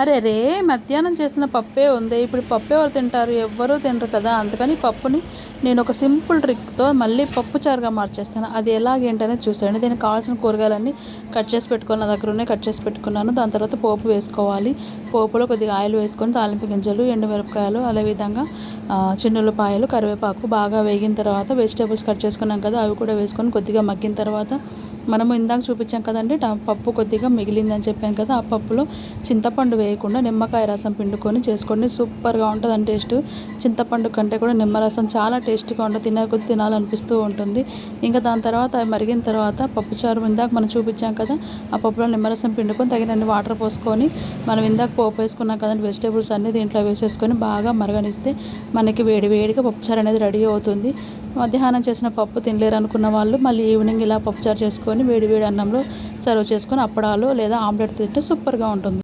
అరే రే మధ్యాహ్నం చేసిన పప్పే ఉంది. ఇప్పుడు పప్పు ఎవరు తింటారు? ఎవ్వరూ తినరు కదా. అందుకని పప్పుని నేను ఒక సింపుల్ ట్రిక్తో మళ్ళీ పప్పు చారుగా మార్చేస్తాను. అది ఎలాగేంటనేది చూసాను దీనికి కావాల్సిన కూరగాయలన్నీ కట్ చేసి పెట్టుకున్న దగ్గర కట్ చేసి పెట్టుకున్నాను. దాని తర్వాత పోపు వేసుకోవాలి. పోపులో కొద్దిగా ఆయిల్ వేసుకొని తాలింపు గింజలు ఎండుమిరపకాయలు అదేవిధంగా చిన్న చిన్నులపాయలు కరివేపాకు బాగా వేగిన తర్వాత వెజిటేబుల్స్ కట్ చేసుకున్నాం కదా అవి కూడా వేసుకొని కొద్దిగా మగ్గిన తర్వాత మనము ఇందాక చూపించాం కదండి ట- పప్పు కొద్దిగా మిగిలిందని చెప్పాను కదా ఆ పప్పులో చింతపండు వేయకుండా నిమ్మకాయ రసం పిండుకొని చేసుకోండి. సూపర్గా ఉంటుంది అని టేస్ట్. చింతపండు కంటే కూడా నిమ్మరసం చాలా టేస్టీగా ఉంటుంది తినే కొద్ది తినాలనిపిస్తూ ఉంటుంది. ఇంకా దాని తర్వాత అవి మరిగిన తర్వాత పప్పుచారు ఇందాక మనం చూపించాం కదా ఆ పప్పులో నిమ్మరసం పిండుకొని తగినన్ని వాటర్ పోసుకొని మనం ఇందాక పోపు వేసుకున్నాం కదండి వెజిటేబుల్స్ అన్ని దీంట్లో వేసేసుకొని బాగా మరగనిస్తే మనకి వేడి వేడిగా పప్పుచారు అనేది రెడీ అవుతుంది. మధ్యాహ్నం చేసిన పప్పు తినలేరు అనుకున్న వాళ్ళు మళ్ళీ ఈవినింగ్ ఇలా పప్పుచారు చేసుకొని వేడి వేడి అన్నంలో సర్వ్ చేసుకొని అప్పడాలు లేదా ఆమ్లెట్ తింటే సూపర్గా ఉంటుంది.